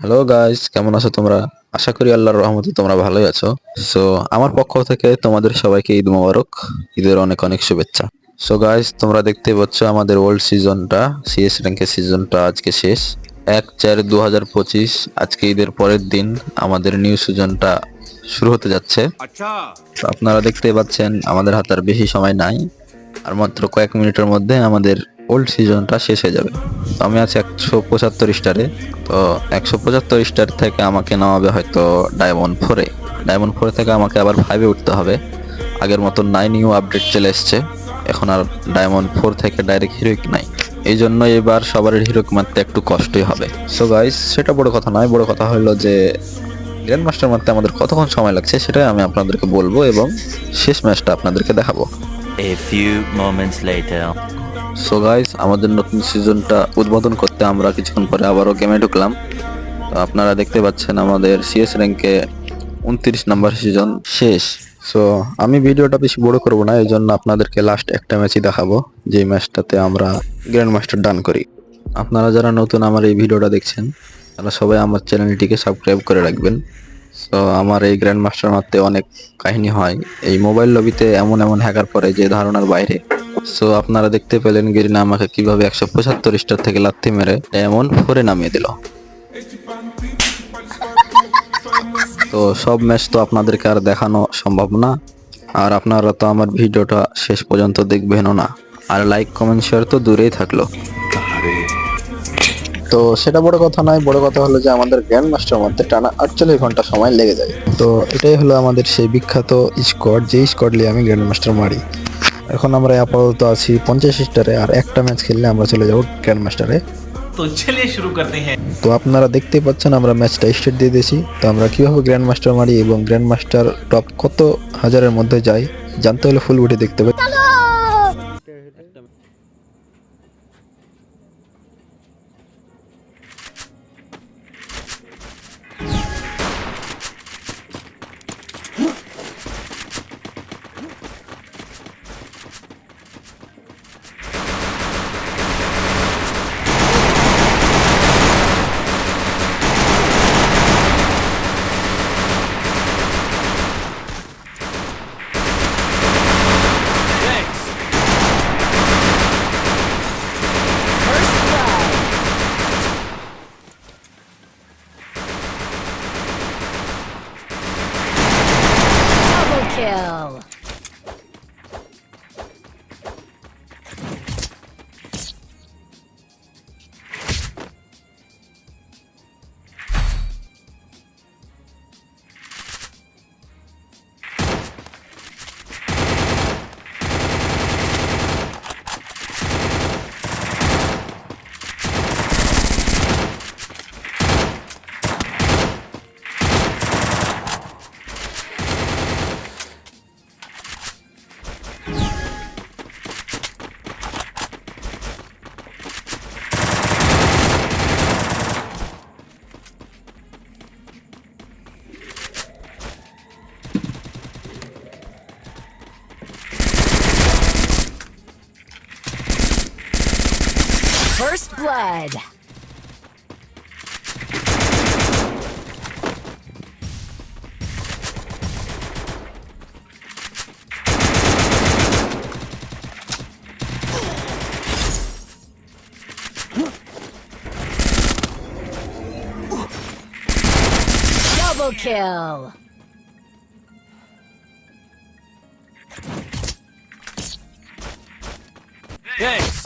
Hello guys কেমন আছো তোমরা? আশা করি আল্লাহর রহমতে তোমরা ভালোই আছো। সো আমার পক্ষ থেকে তোমাদের সবাইকে ঈদ মোবারক ঈদের অনেক অনেক শুভেচ্ছা। সো গাইস তোমরা দেখতে পাচ্ছ আমাদের ওল্ড সিজনটা সিএস র্যাঙ্কের সিজনটা আজকে শেষ। এক চার দু হাজার পঁচিশ আজকে ঈদের পরের দিন আমাদের নিউ সিজনটা শুরু হতে যাচ্ছে। আচ্ছা। আপনারা দেখতে পাচ্ছেন আমাদের হাতে আর বেশি সময় নাই। আর মাত্র কয়েক মিনিটের মধ্যে আমাদের ওল্ড সিজনটা শেষ হয়ে যাবে। তো আমি আছি একশো পঁচাত্তর স্টারে তো একশো পঁচাত্তর স্টার থেকে আমাকে নামাবে হয়তো ডায়মন্ড ফোরে ডায়মন্ড ফোরে থেকে আমাকে আবার ফাইভে উঠতে হবে। আগের মতো নাই নিউ আপডেট চলে এসছে। এখন আর ডায়মন্ড ফোর থেকে ডাইরেক্ট হিরোইক নাই। এই জন্য এবার সবার হিরোইক মারতে একটু কষ্টই হবে। সো গাইস সেটা বড় কথা নয়। বড় কথা হলো যে গ্র্যান্ড মাস্টার মারতে আমাদের কতক্ষণ সময় লাগছে সেটাই আমি আপনাদেরকে বলব এবং শেষ ম্যাচটা আপনাদেরকে দেখাবো। A few moments later. So guys আমাদের নতুন সিজনটা উদ্বোধন করতে আমরা কিছুক্ষণ পরে আবারও গেমে ঢুকলাম। তো আপনারা দেখতে পাচ্ছেন আমাদের সিএস র্যাঙ্কে উনত্রিশ নাম্বার সিজন শেষ। সো আমি ভিডিওটা বেশি বড় করব না, এই জন্য আপনাদেরকে লাস্ট একটা ম্যাচই দেখাবো যে ম্যাচটাতে আমরা গ্র্যান্ড মাস্টার ডান করি। আপনারা যারা নতুন আমার এই ভিডিওটা দেখছেন, তারা সবাই আমার চ্যানেলটিকে সাবস্ক্রাইব করে রাখবেন। সো আমার এই গ্র্যান্ড মাস্টার মারতে অনেক কাহিনী হয়। এই মোবাইল লবিতে এমন এমন হ্যাকার পরে যে ধারণার বাইরে। সো আপনারা দেখতে পেলেন গেরিনা আমাকে কীভাবে একশো পঁচাত্তর স্টার থেকে লাথি মেরে এমন ফোরে নামিয়ে দিল। তো, সব ম্যাচ তো আপনাদেরকে আর দেখানো সম্ভব না। আর আপনারা তো আমার ভিডিওটা শেষ পর্যন্ত দেখবেনও না। আর লাইক কমেন্ট শেয়ার তো দূরেই থাকল। তো, সেটা বড় কথা নয়, বড় কথা হলো যে আমাদের গ্র্যান্ড মাস্টার মধ্যে টানা আটচল্লিশ ঘণ্টা সময় লেগে যায়। তো, এটাই হলো আমাদের সেই বিখ্যাত স্কোয়াড যে স্কোয়াড নিয়ে আমি গ্র্যান্ড মাস্টার মারি। এখন আমরা আপাতত আছি পঞ্চাশ স্টারে আর একটা ম্যাচ খেললে আমরা চলে যাব গ্র্যান্ড মাস্টারে তো চলে শুরু করতে হ্যাঁ। তো আপনারা দেখতে পাচ্ছেন আমরা ম্যাচটা স্টার্ট দিয়ে দিয়েছি। তো আমরা কীভাবে গ্র্যান্ড মাস্টার মারি এবং গ্র্যান্ড মাস্টার টপ কত হাজারের মধ্যে যায় জানতে হলে ফুল উঠে দেখতে পাই kill. First blood. Double kill. Thanks.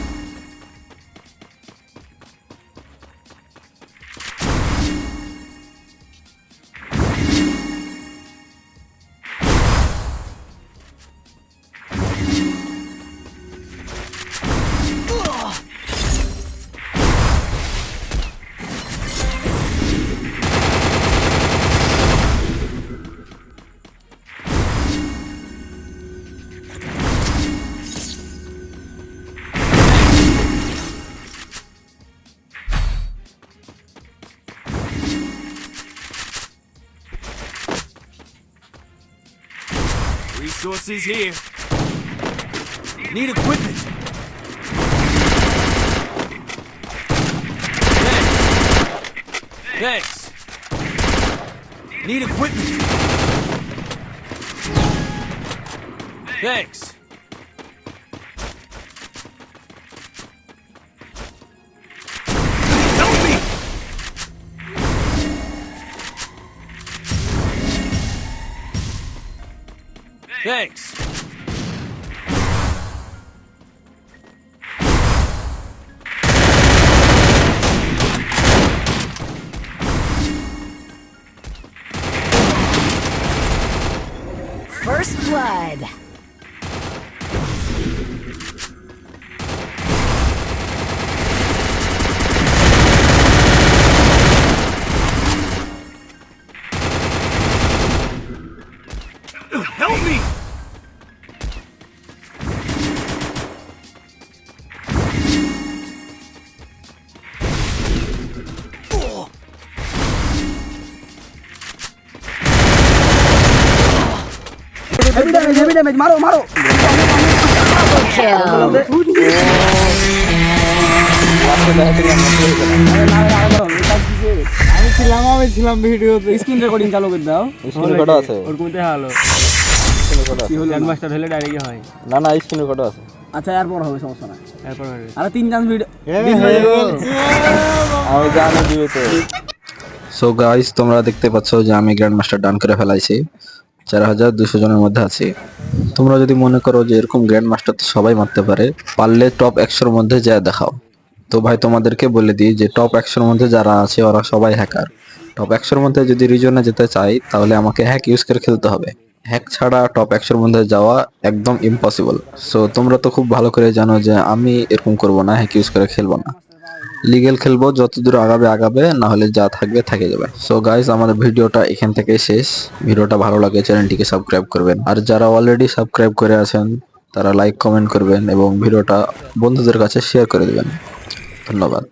Resources here. Need equipment. Thanks. Thanks. Need equipment. Thanks. Thanks. First blood. আমি ছিলাম আমি ছিলাম ভিডিওতে স্ক্রিন রেকর্ডিং চালু করে দাও। স্ক্রিন রেকর্ড আছে। ওর কোনতে হলো? কি হলো মাস্টার হলে ডাইরেক্ট হয়। না না স্ক্রিন রেকর্ড আছে। আচ্ছা এরপর হবে সমস্যা নাই। এরপর হবে। আরে তিন চান্স ভিডিও আমি জানি সো গাইস তোমরা দেখতে পাচ্ছ যে আমি গ্র্যান্ড মাস্টার ডান করে ফেলাইছি। চার হাজার দুশো জনের মধ্যে আছি। তোমরা যদি মনে করো যে এরকম গ্র্যান্ড মাস্টার তো সবাই মারতে পারে, পারলে টপ একশোর মধ্যে যা দেখাও। তো ভাই, তোমাদেরকে বলে দিই যে টপ একশোর মধ্যে যারা আছে, ওরা সবাই হ্যাকার টপ একশোর মধ্যে যদি রিজনে যেতে চাই, তাহলে আমাকে হ্যাক ইউজ করে খেলতে হবে। হ্যাক ছাড়া টপ একশোর মধ্যে যাওয়া একদম ইম্পসিবল সো তোমরা তো খুব ভালো করে জানো যে আমি এরকম করব না হ্যাক ইউজ করে খেলব না। লিগেল খেলব, যত দূর আগাবে আগাবে না হলে যা থাকবে, থেকে যাবে। সো গাইস আমাদের ভিডিওটা এখান থেকে শেষ। ভিডিওটা ভালো লাগে চ্যানেলটিকে সাবস্ক্রাইব করবেন। আর যারা অলরেডি সাবস্ক্রাইব করে আছেন, তারা লাইক কমেন্ট করবেন এবং ভিডিওটা বন্ধুদের কাছে শেয়ার করে দেবেন। ধন্যবাদ।